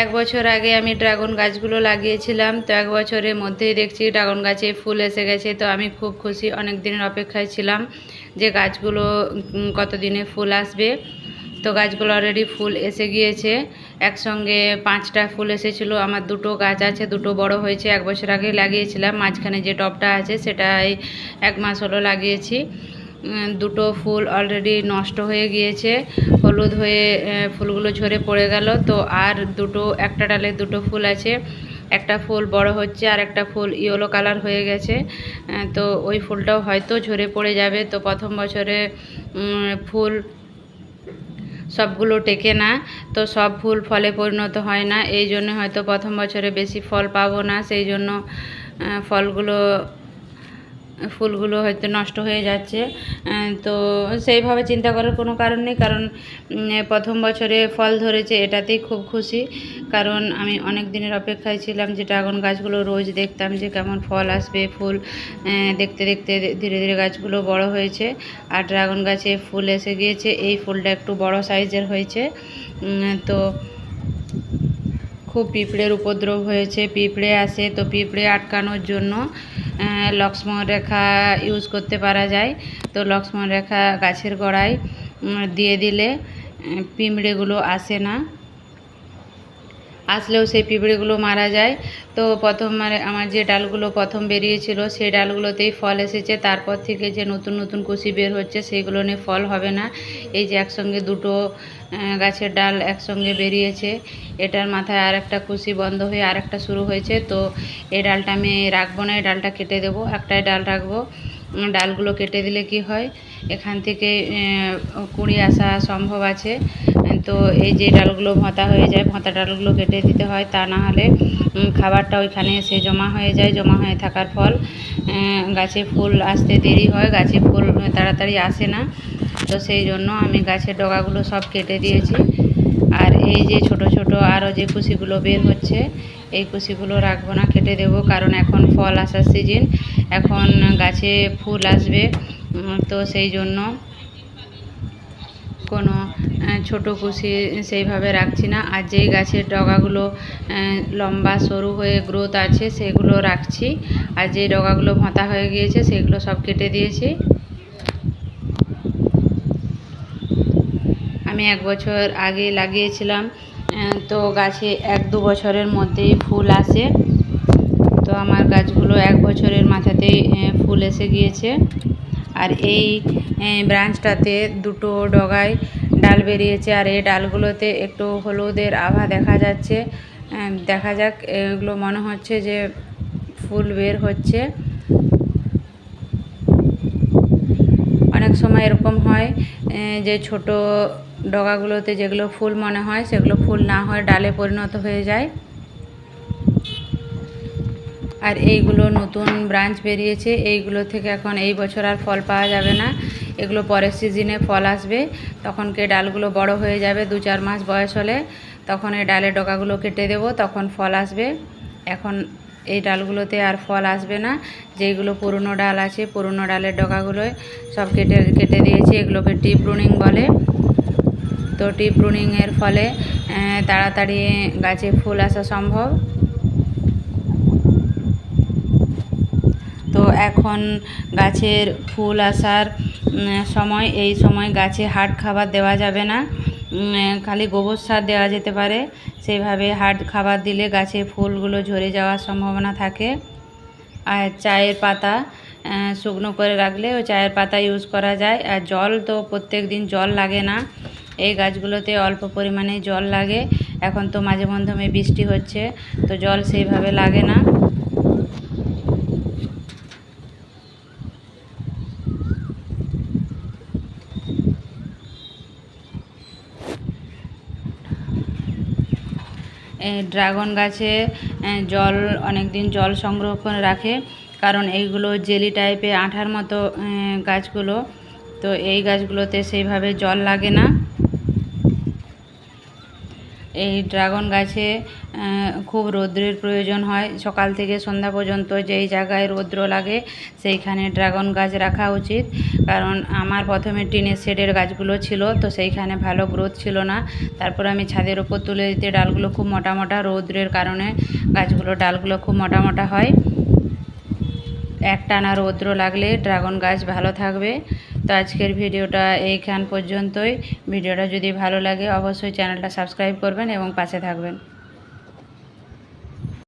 এক বছর আগে আমি ড্রাগন গাছগুলো লাগিয়েছিলাম, তো এক বছরের মধ্যেই দেখছি ড্রাগন গাছে ফুল এসে গেছে, তো আমি খুব খুশি অনেক দিনের অপেক্ষায় ছিলাম যে গাছগুলো কতদিনে ফুল আসবে। তো গাছগুলো অলরেডি ফুল এসে গিয়েছে। একসঙ্গে পাঁচটা ফুল এসেছিল, আমার দুটো গাছ আছে, দুটো বড় হয়েছে, এক বছর আগে লাগিয়েছিলাম, মাঝখানে যে টবটা আছে সেটাই এক মাস হলো লাগিয়েছি। দুটো ফুল অলরেডি নষ্ট হয়ে গিয়েছে, হলুদ হয়ে ফুলগুলো ঝরে পড়ে গেল। তো আর দুটো, একটা ডালে দুটো ফুল আছে, একটা ফুল বড় হচ্ছে আর একটা ফুল ইয়েলো কালার হয়ে গেছে। তো ওই ফুলটাও হয়তো ঝরে পড়ে যাবে। তো প্রথম বছরে ফুল সবগুলো টেকে না, তো সব ফুল ফলে পরিণত হয় না। এই জন্য হয়তো প্রথম বছরে বেশি ফল পাবো না। সেই জন্য ফলগুলো ফুলগুলো হয়তো নষ্ট হয়ে যাচ্ছে। তো সেইভাবে চিন্তা করার কোনো কারণ নেই, কারণ প্রথম বছরে ফল ধরেছে, এটাতেই খুব খুশি। কারণ আমি অনেক দিনের অপেক্ষায় ছিলাম যে ড্রাগন গাছগুলো রোজ দেখতাম যে কেমন ফল আসবে, ফুল দেখতে দেখতে ধীরে ধীরে গাছগুলো বড় হয়েছে। আর ড্রাগন গাছে ফুল এসে গিয়েছে, এই ফুলটা একটু বড় সাইজের হয়েছে। তো খুব পিঁপড়ের উপদ্রব হয়েছে, পিঁপড়ে আসে, তো পিঁপড়ে আটকানোর জন্য লক্ষ্মণ রেখা ইউজ করতে পারা যায়। তো লক্ষ্মণ রেখা গাছের গোড়ায় দিয়ে দিলে পিঁমড়েগুলো আসে না। আসলেও সেই পিঁপড়েগুলো মারা যায়। তো প্রথম মানে আমার যে ডালগুলো প্রথম বেরিয়েছিল, সেই ডালগুলোতেই ফল এসেছে। তারপর থেকে যে নতুন নতুন কুশি বের হচ্ছে, সেইগুলো নিয়ে ফল হবে না। এই যে একসঙ্গে দুটো গাছের ডাল একসঙ্গে বেরিয়েছে। এটার মাথায় আর একটা কুশি বন্ধ হয়ে আর একটা শুরু হয়েছে। তো এই ডালটা আমি রাখব না, এই ডালটা কেটে দেবো। একটাই ডাল রাখব। ডালগুলো কেটে দিলে কি হয়? এখান থেকে কুঁড়ি আসা সম্ভব আছে। তো এই যে ডালগুলো ভোঁতা হয়ে যায়, ভোঁতা ডালগুলো কেটে দিতে হয়, তা না হলে খাবারটা ওইখানে এসে জমা হয়ে যায়, জমা হয়ে থাকার ফল গাছে ফুল আসতে দেরি হয়, গাছে ফুল তাড়াতাড়ি আসে না। তো সেই জন্য আমি গাছের ডগাগুলো সব কেটে দিয়েছি। আর এই যে ছোট ছোট আরও যে কুশিগুলো বের হচ্ছে, এই কুশিগুলো রাখব না, কেটে দেবো, কারণ এখন ফল আসার সিজন, এখন গাছে ফুল আসবে তো সেই জন্য কোনো ছোটো কুশি সেইভাবে রাখছি না। আর যেই গাছের ডগাগুলো লম্বা, সরু হয়ে গ্রোথ আছে, সেগুলো রাখছি। আর যেই ডগাগুলো ভোঁতা হয়ে গিয়েছে, সেগুলো সব কেটে দিয়েছি। আমি এক বছর আগে লাগিয়েছিলাম তো গাছে এক দু বছরের মধ্যেই ফুল আসে। তো আমার গাছগুলো এক বছরের মাথাতেই ফুল এসে গিয়েছে। আর এই ব্রাঞ্চটাতে দুটো ডগায় ডাল বেরিয়েছে আর এই ডালগুলোতে একটু হলুদের আভা দেখা যাচ্ছে। দেখা যাক, এগুলো মনে হচ্ছে যে ফুল বের হচ্ছে। অনেক সময় এরকম হয় যে ছোট ডগাগুলোতে যেগুলো ফুল মনে হয়, সেগুলো ফুল না হয় ডালে পরিণত হয়ে যায়। আর এইগুলো নতুন ব্রাঞ্চ বেরিয়েছে, এইগুলো থেকে এখন এই বছর আর ফল পাওয়া যাবে না। এগুলো পরের সিজনে ফল আসবে। তখনকে ডালগুলো বড় হয়ে যাবে, দু চার মাস বয়স হলে, তখন এই ডালের ডগাগুলো কেটে দেবো, তখন ফল আসবে। এখন এই ডালগুলোতে আর ফল আসবে না। যেইগুলো পুরনো ডাল আছে, পুরনো ডালের ডগাগুলোয় সব কেটে কেটে দিয়েছি। এগুলোকে টিপ প্রুনিং বলে। তো টিপ প্রুনিংয়ের ফলে তাড়াতাড়ি গাছে ফুল আসা সম্ভব। তো এখন গাছের ফুল আসার সময়, এই সময় গাছে হার্ড খাবার দেওয়া যাবে না। খালি গোবর সার দেওয়া যেতে পারে। সেইভাবে হার্ড খাবার দিলে গাছে ফুলগুলো ঝরে যাওয়ার সম্ভাবনা থাকে। আর চায়ের পাতা শুকনো করে রাখলে ওই চায়ের পাতা ইউজ করা যায়। আর জল তো প্রত্যেক দিন জল লাগে না। এই গাছগুলোতে অল্প পরিমাণে জল লাগে। এখন তো মাঝে মধ্যমে বৃষ্টি হচ্ছে, তো জল সেইভাবে লাগে না। ড্রাগন গাছে জল অনেক দিন জল করে রাখে। কারণ এইগুলো জেলি টাইপের আঠার মতো গাছগুলো। তো এই গাছগুলোতে সেইভাবে জল লাগে না। এই ড্রাগন গাছে খুব রৌদ্রের প্রয়োজন হয়। সকাল থেকে সন্ধ্যা পর্যন্ত যেই জায়গায় রৌদ্র লাগে, সেইখানে ড্রাগন গাছ রাখা উচিত। কারণ আমার প্রথমে টিনের শেডের গাছগুলো ছিল, তো সেইখানে ভালো গ্রোথ ছিল না। তারপর আমি ছাদের ওপর তুলে দিতে ডালগুলো খুব মোটা মোটা, রৌদ্রের কারণে গাছগুলো, ডালগুলো খুব মোটা মোটা হয়। একটানা রৌদ্র লাগলে ড্রাগন গাছ ভালো থাকবে। তো আজকের ভিডিওটা এইখান পর্যন্তই। ভিডিওটা যদি ভালো লাগে, অবশ্যই চ্যানেলটা সাবস্ক্রাইব করবেন এবং পাশে থাকবেন।